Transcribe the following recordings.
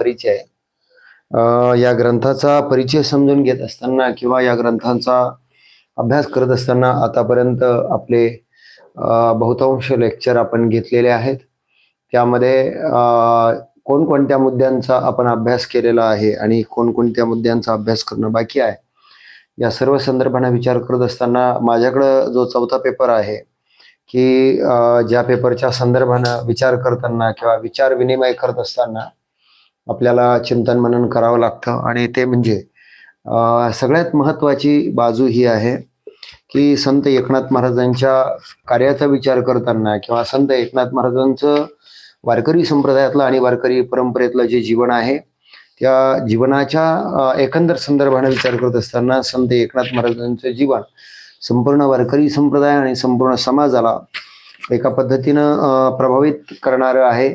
परिचय या ग्रंथाचा परिचय समजून घेत असताना किंवा या ग्रंथांचा अभ्यास करत असताना आतापर्यंत आपले बहुतांश लेक्चर आपण घेतलेले आहेत. त्यामध्ये कोणकोणत्या मुद्द्यांचा आपण अभ्यास केलेला आहे आणि कोणकोणत्या मुद्द्यांचा अभ्यास करणं बाकी आहे या सर्व संदर्भांना विचार करत असताना माझ्याकडं जो चौथा पेपर आहे की ज्या पेपरच्या संदर्भानं विचार करताना किंवा विचार विनिमय करत असताना आपल्याला चिंतन मनन करावं लागतं. आणि ते म्हणजे सगळ्यात महत्त्वाची बाजू ही आहे की संत एकनाथ महाराजांच्या कार्याचा विचार करताना किंवा संत एकनाथ महाराजांचं वारकरी संप्रदायातलं आणि वारकरी परंपरेतलं जे जीवन आहे त्या जीवनाच्या एकंदर संदर्भाने विचार करत असताना संत एकनाथ महाराजांचं जीवन संपूर्ण वारकरी संप्रदाय आणि संपूर्ण समाजाला एका पद्धतीनं प्रभावित करणारं आहे.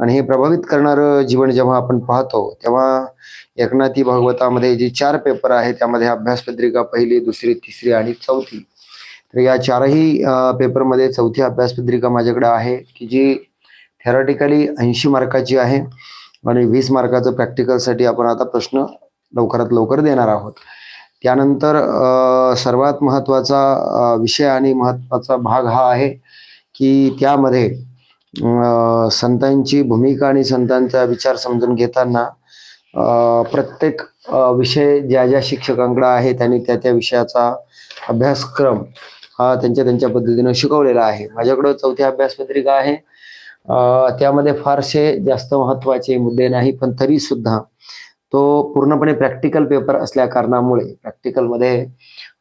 आणि हे प्रभावित करणारं जीवन जेव्हा आपण पाहतो तेव्हा एकनाथी भागवतामध्ये जे चार पेपर आहे त्यामध्ये अभ्यासपत्रिका पहिली दुसरी तिसरी आणि चौथी. तर या चारही पेपरमध्ये चौथी अभ्यासपत्रिका माझ्याकडे आहे की जी थेरॉटिकली ऐंशी मार्काची आहे आणि वीस मार्काचं प्रॅक्टिकलसाठी आपण आता प्रश्न लवकरात लवकर देणार आहोत. त्यानंतर सर्वात महत्त्वाचा विषय आणि महत्त्वाचा भाग हा आहे की त्यामध्ये संतांची भूमिका आणि संतांचा विचार समजून घेताना प्रत्येक विषय ज्या ज्या शिक्षकांकडे आहे त्यांनी त्या त्या विषयाचा अभ्यासक्रम हा त्यांच्या त्यांच्या पद्धतीनं शिकवलेला आहे. माझ्याकडं चौथी अभ्यासपत्रिका आहे. त्यामध्ये फारसे जास्त महत्त्वाचे मुद्दे नाही पण तरी सुद्धा तो पूर्णपणे प्रॅक्टिकल पेपर असल्या कारणामुळे प्रॅक्टिकलमध्ये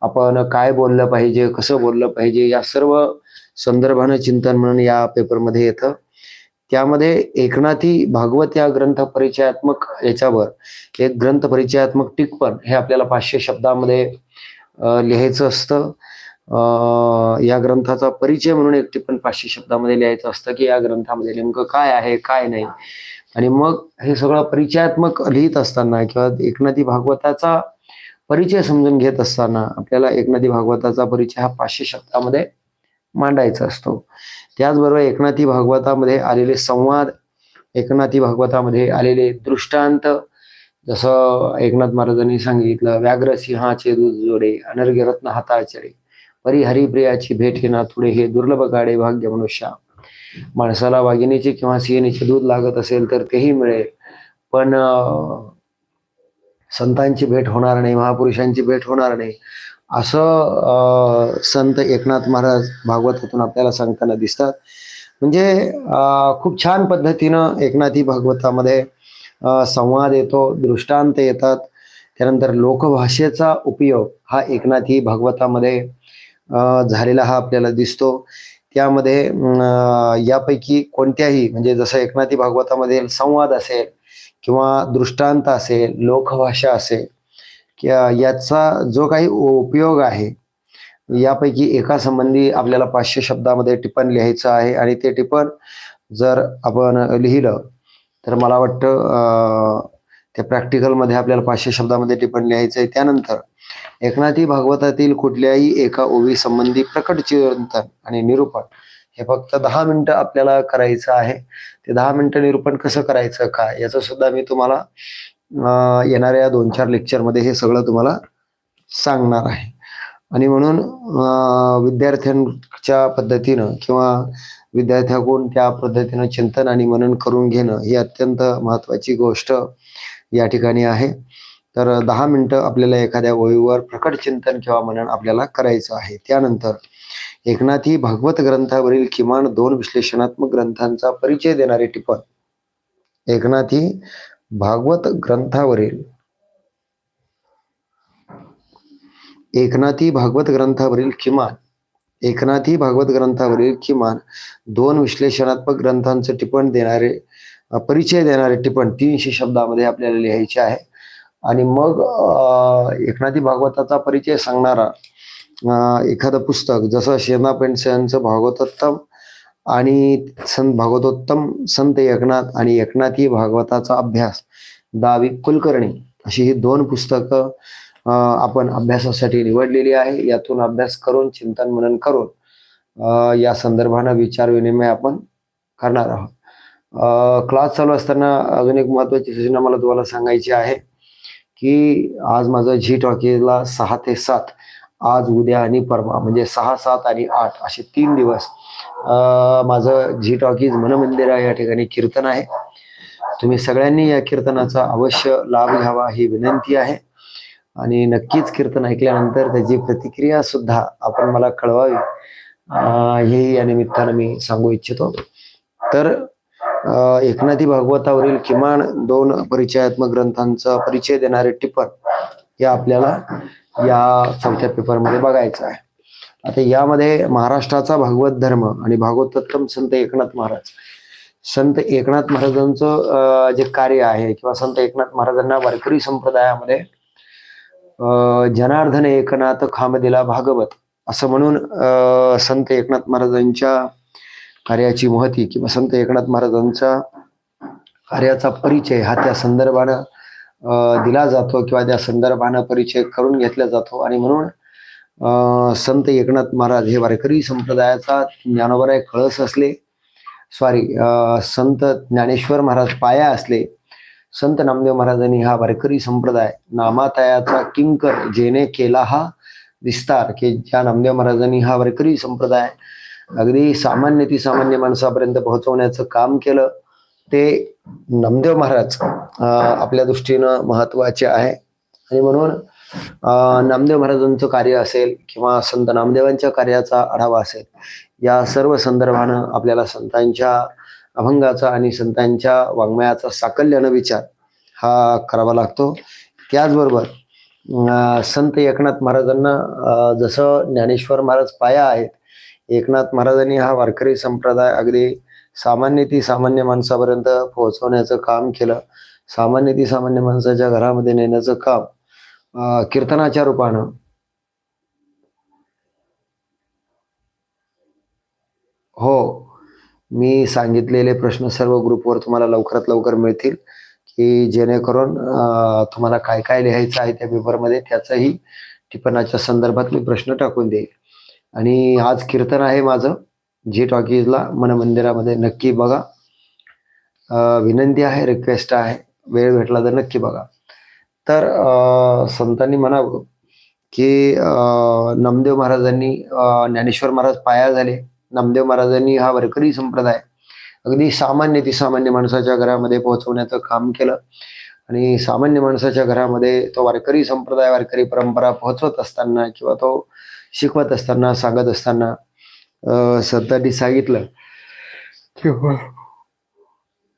आपण काय बोललं पाहिजे कसं बोललं पाहिजे या सर्व संदर्भानं चिंतन म्हणून या पेपरमध्ये येतं. त्यामध्ये एकनाथी भागवत या ग्रंथ परिचयात्मक याच्यावर एक ग्रंथ परिचयात्मक टिप्पण हे आपल्याला पाचशे शब्दामध्ये लिहायचं असतं. या ग्रंथाचा परिचय म्हणून एक टिप्पण पाचशे शब्दामध्ये लिहायचं असतं की या ग्रंथामध्ये नेमकं काय आहे काय नाही. आणि मग हे सगळं परिचयात्मक लिहित असताना किंवा एकनाथी भागवताचा परिचय समजून घेत असताना आपल्याला एकनाथी भागवताचा परिचय हा पाचशे शब्दामध्ये मांडायचा असतो. त्याचबरोबर एकनाथी भागवतामध्ये आलेले संवाद एकनाथी भागवतामध्ये आलेले दृष्टांत जसं एकनाथ महाराजांनी सांगितलं व्याघ्र सिंहाचे दूध जोडे अनर्घ्य रत्न हाताचडे परी हरिप्रियाची भेट हे नाथुडे हे दुर्लभ गाडे भाग्य मनुष्या. माणसाला वाघिणीचे किंवा सिंहिणीचे दूध लागत असेल तर तेही मिळेल. पण संतांची भेट होणार नाही महापुरुषांची भेट होणार नाही. असं संत एकनाथ महाराज भागवतातून आपल्याला सांगताना दिसतात. म्हणजे खूप छान पद्धतीनं एकनाथी भागवतामध्ये संवाद येतो दृष्टांत येतात. त्यानंतर लोकभाषेचा उपयोग हा एकनाथी भागवतामध्ये झालेला हा आपल्याला दिसतो. त्यामध्ये यापैकी कोणत्याही म्हणजे जसं एकनाथी भागवतामध्ये संवाद असेल किंवा दृष्टांत असेल लोकभाषा असेल याचा जो काही उपयोग आहे यापैकी एका संबंधी आपल्याला पाचशे शब्दामध्ये टिपण लिहायचं आहे आणि ते टिपण जर आपण लिहिलं तर मला वाटतं त्या प्रॅक्टिकलमध्ये आपल्याला पाचशे शब्दामध्ये टिपण लिहायचं आहे. त्यानंतर एकनाथी भागवतातील कुठल्याही एका ओवी संबंधी प्रकट चिंतन आणि निरूपण हे फक्त दहा मिनिटं आपल्याला करायचं आहे. ते दहा मिनिटं निरूपण कसं करायचं काय याचं सुद्धा मी तुम्हाला येणाऱ्या दोन चार लेक्चरमध्ये हे सगळं तुम्हाला सांगणार आहे. आणि म्हणून विद्यार्थ्यांच्या पद्धतीनं किंवा विद्यार्थ्याकडून त्या पद्धतीनं चिंतन आणि मनन करून घेणं ही अत्यंत महत्वाची गोष्ट या ठिकाणी आहे. तर दहा मिनटं आपल्याला एखाद्या ओळीवर प्रकट चिंतन किंवा मनन आपल्याला करायचं आहे. त्यानंतर एकनाथी भागवत ग्रंथावरील किमान दोन विश्लेषणात्मक ग्रंथांचा परिचय देणारे टिपण. एकनाथी भागवत ग्रंथावरील एकनाथी भागवत ग्रंथावरील किमान एकनाथी भागवत ग्रंथावरील किमान दोन विश्लेषणात्मक ग्रंथांचं टिपण देणारे परिचय देणारे टिपण तीनशे शब्दामध्ये आपल्याला लिहायचे आहे. आणि मग एकनाथी भागवताचा परिचय सांगणारा एखादं पुस्तक जसं शेना पेंडसेंचं भागवतोत्तम आणि संत भागवतोत्तम संत एकनाथ आणि एकनाथी भागवताचा अभ्यास दावी कुलकर्णी अशी ही दोन पुस्तकं आपण अभ्यासासाठी निवडलेली आहे. यातून अभ्यास करून चिंतन मनन करून या संदर्भानं विचार विनिमय आपण करणार आहोत. क्लास चालू असताना अजून एक महत्वाची सूचना मला तुम्हाला सांगायची आहे की आज माझं झी टॉकीला सहा ते सात आज उद्या आणि परवा म्हणजे सहा सात आणि आठ असे तीन दिवस माझं झी टॉकीज मनमंदिर या ठिकाणी कीर्तन आहे. तुम्ही सगळ्यांनी या कीर्तनाचा अवश्य लाभ घ्यावा ही विनंती आहे. आणि नक्कीच कीर्तन ऐकल्यानंतर त्याची प्रतिक्रिया सुद्धा आपण मला कळवावी हे या निमित्तानं मी सांगू इच्छितो. तर एकनाथी भागवतावरील किमान दोन परिचयात्मक ग्रंथांचा परिचय देणारे टिप्पण हे आपल्याला या चौथ्या पेपरमध्ये बघायचं आहे. आता यामध्ये महाराष्ट्राचा भागवत धर्म आणि भागवतोत्तम संत एकनाथ महाराज. संत एकनाथ महाराजांचं अं, जे कार्य आहे किंवा संत एकनाथ महाराजांना वारकरी संप्रदायामध्ये अं, जनार्दन एकनाथ खाम दिला भागवत असं म्हणून अं, संत एकनाथ महाराजांच्या कार्याची महती किंवा संत एकनाथ महाराजांचा कार्याचा परिचय हा त्या संदर्भानं अं, दिला जातो किंवा त्या संदर्भानं परिचय करून घेतला जातो. आणि म्हणून संत एकनाथ महाराज हे वारकरी संप्रदायाचा ज्ञानोबराय कळस असले सॉरी संत ज्ञानेश्वर महाराज पाया असले संत नामदेव महाराजांनी हा वारकरी संप्रदाय नामातयाचा किंकर जेने केला हा विस्तार की ज्या नामदेव महाराजांनी हा वारकरी संप्रदाय अगदी सामान्य ती सामान्य माणसापर्यंत पोहोचवण्याचं काम केलं ते नामदेव महाराज आपल्या दृष्टीनं महत्त्वाचे आहे. आणि म्हणून नामदेव महाराजांचं कार्य असेल किंवा संत नामदेवांच्या कार्याचा आढावा असेल या सर्व संदर्भानं आपल्याला संतांच्या अभंगाचा आणि संतांच्या वाङ्मयाचा साकल्यानं विचार हा करावा लागतो. त्याचबरोबर संत एकनाथ महाराजांना जसं ज्ञानेश्वर महाराज पाया आहेत एकनाथ महाराजांनी हा वारकरी संप्रदाय अगदी सामान्य ती सामान्य माणसापर्यंत पोहोचवण्याचं काम केलं. सामान्य ती सामान्य माणसाच्या घरामध्ये नेण्याचं काम कीर्तनाच्या रूपानं हो मी सांगितलेले प्रश्न सर्व ग्रुपवर तुम्हाला लवकरात लवकर मिळतील की जेणेकरून तुम्हाला काय काय लिहायचं आहे त्या पेपरमध्ये त्याचंही टिपणाच्या संदर्भात मी प्रश्न टाकून देईल आणि आज कीर्तन आहे माझं जी टॉकीजला मन मंदिरामध्ये नक्की बघा. विनंती आहे रिक्वेस्ट आहे. वेळ भेटला तर नक्की बघा. तर अं, संतांनी म्हणावं की अं, नामदेव महाराजांनी ज्ञानेश्वर महाराज पाया झाले. नामदेव महाराजांनी हा वारकरी संप्रदाय अगदी सामान्य ती सामान्य माणसाच्या घरामध्ये पोहोचवण्याचं काम केलं. आणि सामान्य माणसाच्या घरामध्ये तो वारकरी संप्रदाय वारकरी परंपरा पोहोचवत असताना किंवा तो शिकवत असताना सांगत असताना अं, संतांनी सांगितलं किंवा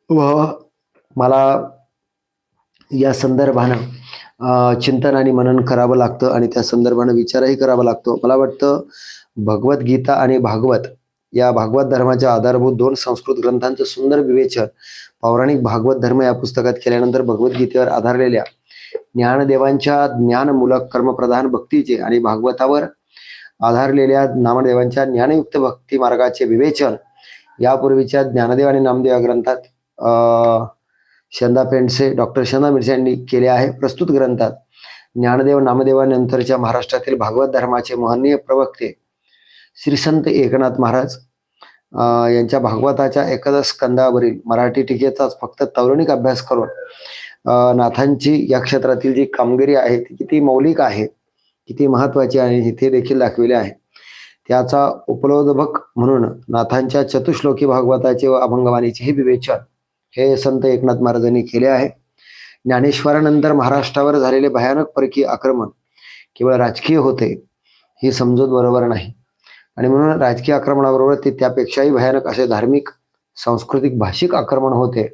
वा- मला या संदर्भानं चिंतन आणि मनन करावं लागतं आणि त्या संदर्भानं विचारही करावा लागतो. मला वाटतं भगवद्गीता आणि भागवत या भागवत धर्माच्या आधारभूत दोन संस्कृत ग्रंथांचं सुंदर विवेचन पौराणिक भागवत धर्म या पुस्तकात केल्यानंतर भगवद्गीतेवर आधारलेल्या ज्ञानदेवांच्या ज्ञानमूलक कर्मप्रधान भक्तीचे आणि भागवतावर आधारलेल्या नामदेवांच्या ज्ञानयुक्त भक्ती मार्गाचे विवेचन यापूर्वीच्या ज्ञानदेव आणि नामदेव या ग्रंथात अं, शंदा पेंडसे डॉक्टर शंदा मिरसे यांनी केले आहे प्रस्तुत ग्रंथात. ज्ञानदेव नामदेवानंतरच्या महाराष्ट्रातील भागवत धर्माचे महनीय प्रवक्ते श्री संत एकनाथ महाराज यांच्या भागवताच्या एकादश स्कंदावरील मराठी टीकेचाच फक्त तौरणिक अभ्यास करून नाथांची या क्षेत्रातील जी कामगिरी आहे ती किती मौलिक आहे किती महत्वाची आहे इथे देखील दाखविले आहे. त्याचा उपलोधभक म्हणून नाथांच्या चतुश्लोकी भागवताचे व अभंगवाणीचे हे विवेचन हे संत एकनाथ महाराजांनी केले आहे. ज्ञानेश्वरानंतर महाराष्ट्रावर झालेले भयानक परकीय आक्रमण केवळ राजकीय होते ही समजूत बरोबर नाही. आणि म्हणून राजकीय आक्रमणाबरोबर ते त्यापेक्षाही भयानक असे धार्मिक सांस्कृतिक भाषिक आक्रमण होते.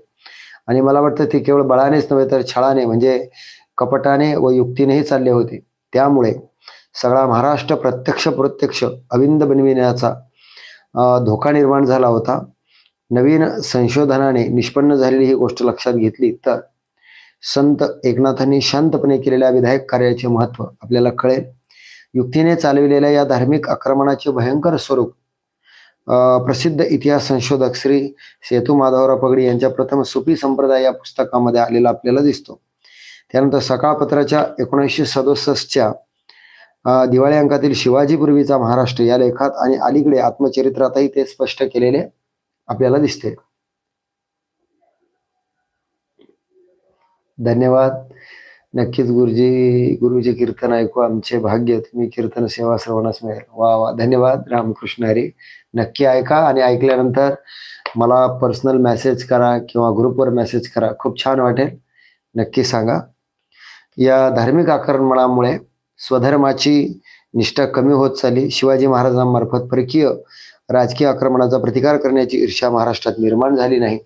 आणि मला वाटतं ते केवळ बळानेच नव्हे तर छळाने म्हणजे कपटाने व युक्तीनेही चालले होते. त्यामुळे सगळा महाराष्ट्र प्रत्यक्ष प्रत्यक्ष अविंद बनविण्याचा धोका निर्माण झाला होता. नवीन संशोधनाने निष्पन्न झालेली ही गोष्ट लक्षात घेतली तर संत एकनाथांनी शांतपणे केलेल्या विधायक कार्याचे महत्त्व आपल्याला कळेल. युक्तीने चालविलेल्या या धार्मिक आक्रमणाचे भयंकर स्वरूप अं, प्रसिद्ध इतिहास संशोधक श्री सेतू माधवराव पगडी यांच्या प्रथम सुपी संप्रदाय या पुस्तकामध्ये आलेला आपल्याला दिसतो. त्यानंतर सकाळपत्राच्या एकोणीसशे सदुसष्टच्या दिवाळी अंकातील शिवाजीपूर्वीचा महाराष्ट्र या लेखात आणि अलीकडे आत्मचरित्रातही ते स्पष्ट केलेले आपल्याला दिसते धन्यवाद. नक्कीच गुरुजी गुरुजी कीर्तन ऐकू आमचे भाग्य तुम्ही कीर्तन सेवा श्रवणास मिळेल. वा वा. धन्यवाद. रामकृष्ण हरी. नक्की ऐका आणि ऐकल्यानंतर मला पर्सनल मेसेज करा किंवा ग्रुपवर मेसेज करा. खूप छान वाटेल. नक्की सांगा. या धार्मिक आक्रमणामुळे स्वधर्माची निष्ठा कमी होत चालली. शिवाजी महाराजांमार्फत परकीय राजकीय आक्रमणाचा प्रतिकार करण्याची ईर्ष्या महाराष्ट्रात निर्माण झाली नाही.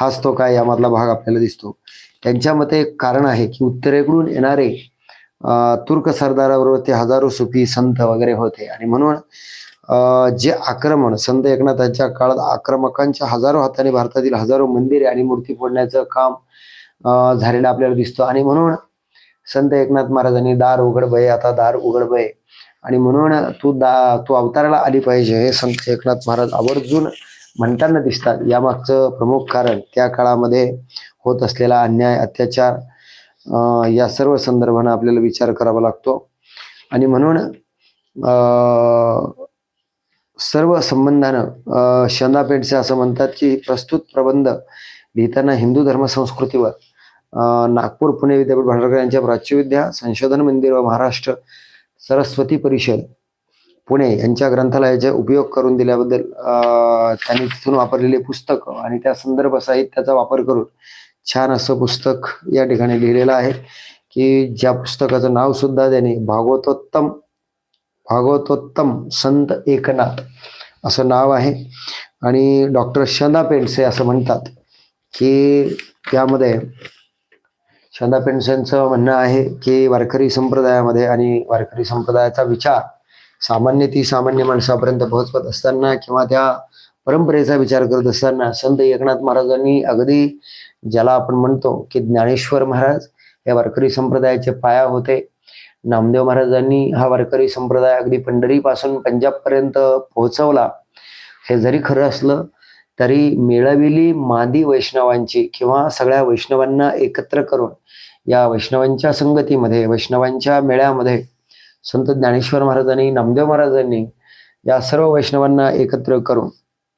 हाच तो काय यामधला भाग आपल्याला दिसतो. त्यांच्या मते एक कारण आहे की उत्तरेकडून येणारे तुर्क सरदाराबरोबर ते हजारो सुफी संत वगैरे होते. आणि म्हणून जे आक्रमण संत एकनाथांच्या काळात आक्रमकांच्या हजारो हाताने भारतातील हजारो मंदिरे आणि मूर्ती फोडण्याचं काम झालेलं आपल्याला दिसतं. आणि म्हणून संत एकनाथ महाराजांनी दार उघड भय आता दार उघड भय आणि म्हणून तू दा तू अवताराला आली पाहिजे हे संत एकनाथ महाराज आवर्जून म्हणताना दिसतात. यामागचं प्रमुख कारण त्या काळामध्ये होत असलेला अन्याय अत्याचार या सर्व संदर्भानं आपल्याला विचार करावा लागतो. आणि म्हणून सर्व संबंधानं शंदापेठचे असं म्हणतात की प्रस्तुत प्रबंध लिहिताना हिंदू धर्म संस्कृतीवर नागपूर पुणे विद्यापीठ भांडारकर यांच्या प्राच्यविद्या संशोधन मंदिर व महाराष्ट्र सरस्वती परिषद पुणे यांच्या ग्रंथालयाचा उपयोग करून दिल्याबद्दल त्यांनी तिथून वापरलेले पुस्तक आणि त्या संदर्भ साहित्याचा वापर करून छान असं पुस्तक या ठिकाणी लिहिलेलं आहे की ज्या पुस्तकाचं नाव सुद्धा त्यांनी भागवतोत्तम भागवतोत्तम संत एकनाथ असं नाव आहे. आणि डॉक्टर शंदा पेंडसे असं म्हणतात की त्यामध्ये शंदा पेंडसेंचं म्हणणं आहे की वारकरी संप्रदायामध्ये आणि वारकरी संप्रदायाचा विचार सामान्य ती सामान्य माणसापर्यंत पोहोचवत असताना किंवा त्या परंपरेचा विचार करत असताना संत एकनाथ महाराजांनी अगदी ज्याला आपण म्हणतो की ज्ञानेश्वर महाराज हे वारकरी संप्रदायाचे पाया होते. नामदेव महाराजांनी हा वारकरी संप्रदाय अगदी पंढरीपासून पंजाबपर्यंत पोहोचवला. हे जरी खरं असलं तरी मिळविली मादी वैष्णवांची किंवा सगळ्या वैष्णवांना एकत्र करून या वैष्णवांच्या संगतीमध्ये वैष्णवांच्या मेळ्यामध्ये संत ज्ञानेश्वर महाराजांनी नामदेव महाराजांनी या सर्व वैष्णवांना एकत्र करून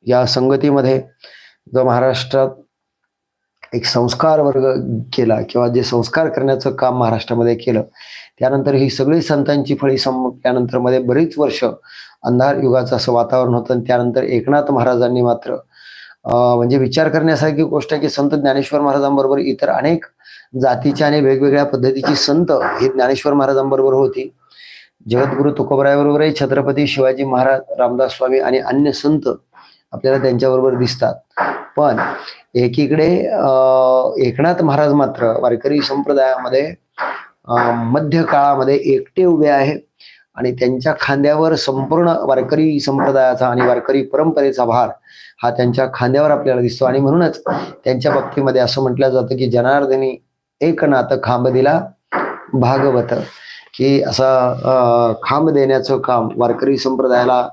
या संगतीमध्ये जो महाराष्ट्रात एक संस्कार वर्ग केला किंवा जे संस्कार करण्याचं काम महाराष्ट्रामध्ये केलं त्यानंतर ही सगळी संतांची फळी संपल्यानंतरमध्ये बरीच वर्ष अंधार युगाचं असं वातावरण होतं आणि त्यानंतर एकनाथ महाराजांनी मात्र म्हणजे विचार करण्यासारखी गोष्ट आहे की संत ज्ञानेश्वर महाराजांबरोबर इतर अनेक जातीच्या आणि वेगवेगळ्या पद्धतीची संत हे ज्ञानेश्वर महाराजांबरोबर होती. जगद्गुरु तुकोबरायाबरोबरही छत्रपती शिवाजी महाराज रामदास स्वामी आणि अन्य संत आपल्याला त्यांच्याबरोबर दिसतात. पण एकीकडे एकनाथ महाराज मात्र वारकरी संप्रदायामध्ये मध्य काळामध्ये एकटे उभे आहे. आणि त्यांच्या खांद्यावर संपूर्ण वारकरी संप्रदायाचा आणि वारकरी परंपरेचा भार हा त्यांच्या खांद्यावर आपल्याला दिसतो. आणि म्हणूनच त्यांच्या बाबतीमध्ये असं म्हटलं जातं की जनार्दनी एक नात खांब दिला भागवत की असा खांब देण्याचं काम वारकरी संप्रदायाला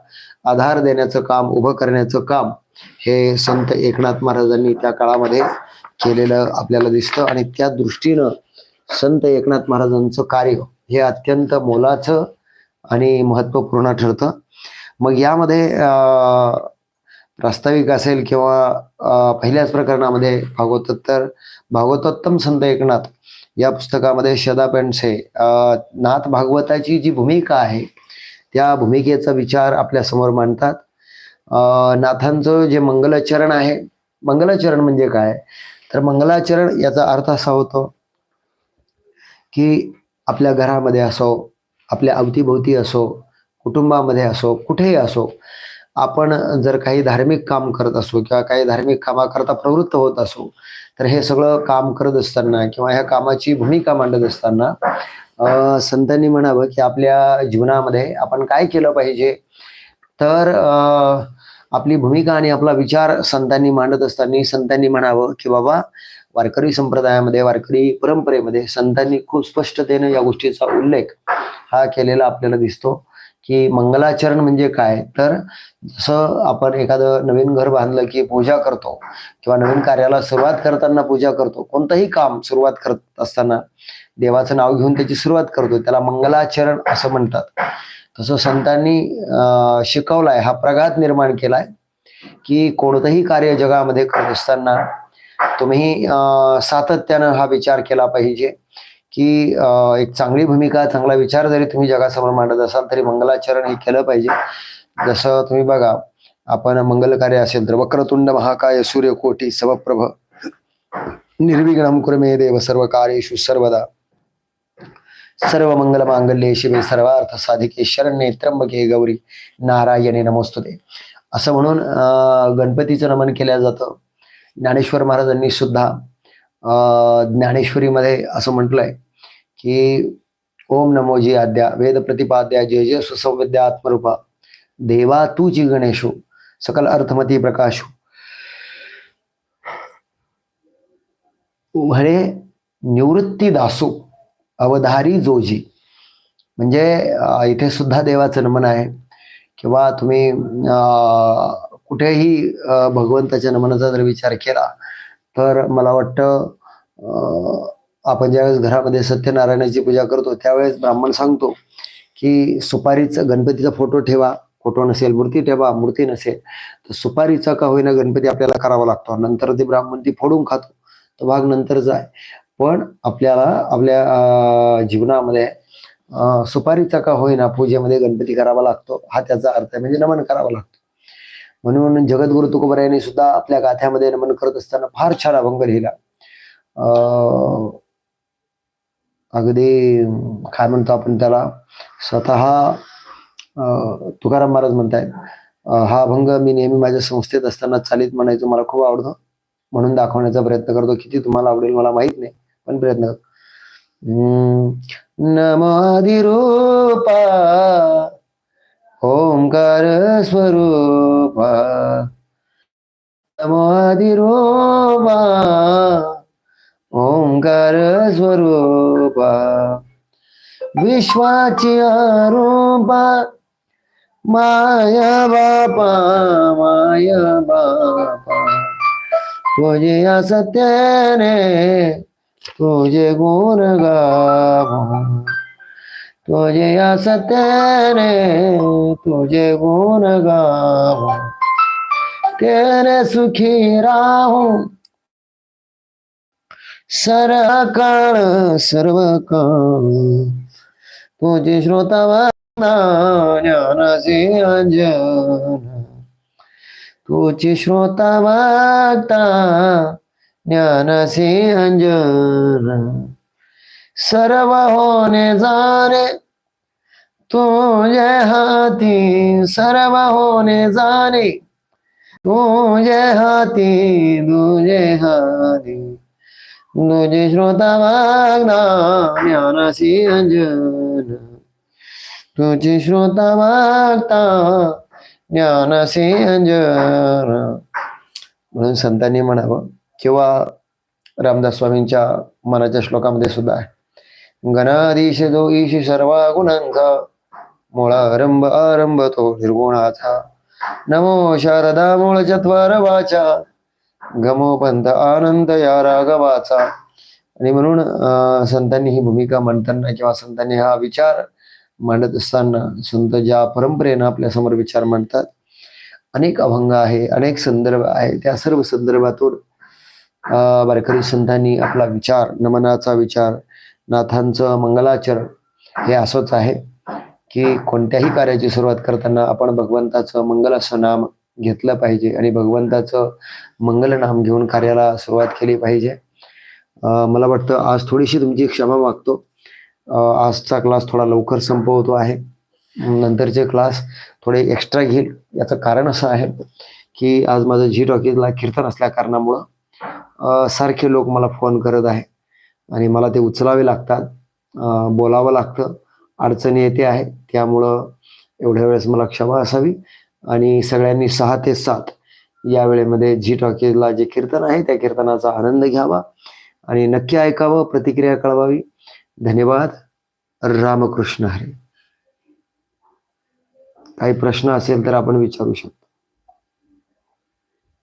आधार देण्याचं काम उभं करण्याचं काम हे संत एकनाथ महाराजांनी त्या काळामध्ये केलेलं आपल्याला दिसतं. आणि त्या दृष्टीनं संत एकनाथ महाराजांचं कार्य हे अत्यंत मोलाचं आणि महत्त्वपूर्ण ठरतं. मग यामध्ये प्रास्ताविक असेल किंवा पहिल्याच प्रकरणामध्ये भागवतोत्तर भागवतोत्तम संत एकनाथ या पुस्तकामध्ये शदा पेंडसे नाथ भागवताची जी भूमिका आहे त्या भूमिकेचा विचार आपल्यासमोर मांडतात. नाथांचं जे मंगलाचरण आहे मंगलाचरण म्हणजे काय? तर मंगलाचरण याचा अर्थ असा होतो की आपल्या घरामध्ये असो आपल्या अवतीभोवती असो कुटुंबामध्ये असो कुठेही असो आपण जर काही धार्मिक काम करत असो किंवा काही धार्मिक कामाकरता प्रवृत्त होत असो तर हे सगळं काम करत असताना किंवा ह्या कामाची भूमिका मांडत असताना संतांनी म्हणावं की आपल्या जीवनामध्ये आपण काय केलं पाहिजे? तर आपली भूमिका आणि आपला विचार संतांनी मांडत असताना संतांनी म्हणावं की बाबा वारकरी संप्रदायामध्ये वारकरी परंपरेमध्ये संतांनी खूप स्पष्टतेने या गोष्टीचा उल्लेख हा केलेला आपल्याला दिसतो की मंगलाचरण म्हणजे काय? तर जसं आपण एखादं नवीन घर बांधलं की पूजा करतो किंवा नवीन कार्याला सुरुवात करताना पूजा करतो कोणतंही काम सुरुवात करत असताना देवाचं नाव घेऊन त्याची सुरुवात करतो त्याला मंगलाचरण असं म्हणतात. तसं संतांनी शिकवलाय हा प्रघात निर्माण केलाय की कोणतंही कार्य जगामध्ये करत असताना तुम्ही सातत्यानं हा विचार केला पाहिजे. की एक चांगली भूमिका चांगला विचार जरी तुम्ही जगासमोर मांडत असाल तरी मंगलाचरण हे केलं पाहिजे. जसं तुम्ही बघा आपण मंगल कार्य असेल तर वक्रतुंड महाकाय सूर्यकोटी सवप्रभ निर्विघ्नम कुरमे देव सर्व कार्येषु सर्वदा. सर्व मंगल मांगल्ये शिवे सर्वार्थ साधिके शरण्ये त्र्यंबके गौरी नारायणे नमोस्तुते. असं म्हणून अं, गणपतीचं नमन केलं जातं. ज्ञानेश्वर महाराजांनी सुद्धा अं, ज्ञानेश्वरीमध्ये असं म्हटलंय की ओम नमोजी आद्या वेद प्रतिपाद्या जय जय सुसंविद्या आत्मरूपा। देवा तूची गणेशो सकल अर्थमती प्रकाशो। म्हणे निवृत्ती दासो अवधारी जोजी। म्हणजे इथे सुद्धा देवाचं नमन आहे. किंवा तुम्ही कुठेही भगवंताच्या नमनाचा जर विचार केला तर मला वाटतं अं, आपण ज्यावेळेस घरामध्ये सत्यनारायणाची पूजा करतो त्यावेळेस ब्राह्मण सांगतो की सुपारीचा गणपतीचा फोटो ठेवा फोटो नसेल मूर्ती ठेवा मूर्ती नसेल तर सुपारीचा का होईना गणपती आपल्याला करावा लागतो. नंतर ते ब्राह्मण ती फोडून खातो. तो भाग नंतरचा आहे पण आपल्याला आपल्या जीवनामध्ये सुपारीचा का होईना पूजेमध्ये गणपती करावा लागतो हा त्याचा अर्थ आहे. म्हणजे नमन करावा लागतो. म्हणून जगद्गुरु तुकोबरायांनी सुद्धा आपल्या गाथ्यामध्ये नमन करत असताना फार छान अभंग लिहिला. अं, अगदी काय म्हणतो आपण त्याला? स्वतः अं, तुकाराम महाराज म्हणतायत हा अभंग मी नेहमी माझ्या संस्थेत असताना चालीत म्हणायचो मला खूप आवडतो. म्हणून दाखवण्याचा प्रयत्न करतो. किती तुम्हाला आवडेल मला माहीत नाही पण प्रयत्न करतो. हम्म. नमादिरूपा ओंकार स्वरूपा नमादिरूपा ओंकार स्वरूपा विश्वाची आरूपा माया बापा माया बापा. तुझे या सत्याने तुझे गुण गावा. तुझे या सत्याने तुझे गुण गावा. तेरे सुखी राहू सर्व काळ सर्व काळ तुझे श्रोता ज्ञानाचे अंजन. तुझे श्रोता वाता ज्ञानाचे अंजन. सर्व होणे जाणे तुझे हाती. सर्व होणे जाणे तुझे हाती तुझे हाती. दुजे श्रोता वागना ज्ञानाशी अंजन तुझे श्रोता वागता ज्ञानाशी अंजन म्हणून संतांनी म्हणावं किंवा रामदास स्वामींच्या मनाच्या श्लोकामध्ये सुद्धा आहे. गणाधीश जो ईश सर्वा गुणांचा मुळा आरंभ आरंभ तो निर्गुणाचा. नमो शारदा मूळ चत्वार वाचा. गमो आनंद या राघवाचा आणि म्हणून अं, संतांनी ही भूमिका मांडताना किंवा संतांनी हा विचार मांडत असताना संत ज्या परंपरेनं आपल्यासमोर विचार मांडतात अनेक अभंग आहे अनेक संदर्भ आहे. त्या सर्व संदर्भातून अं, वारकरी संतांनी आपला विचार नमनाचा विचार नाथांचं मंगलाचरण हे असंच आहे की कोणत्याही कार्याची सुरुवात करताना आपण भगवंताचं मंगल असं नाम घेतलं पाहिजे आणि भगवंताचं मंगलनाम घेऊन कार्याला सुरुवात केली पाहिजे. मला वाटतं आज थोडीशी तुमची क्षमा मागतो. आजचा क्लास थोडा लवकर संपवतो आहे. नंतरचे क्लास थोडे एक्स्ट्रा घेईल. याचं कारण असं आहे की आज माझं झी टॉकीजला कीर्तन असल्या कारणामुळं सारखे लोक मला फोन करत आहे आणि मला ते उचलावे लागतात. बोलावं लागतं. अडचणी येते आहे त्यामुळं एवढ्या वेळेस मला क्षमा असावी. आणि सगळ्यांनी सहा ते सात या वेळेमध्ये झी टॉकीजला जे कीर्तन आहे त्या कीर्तनाचा आनंद घ्यावा आणि नक्की ऐकावं प्रतिक्रिया कळवावी. धन्यवाद. रामकृष्ण हरे. काही प्रश्न असेल तर आपण विचारू शकतो.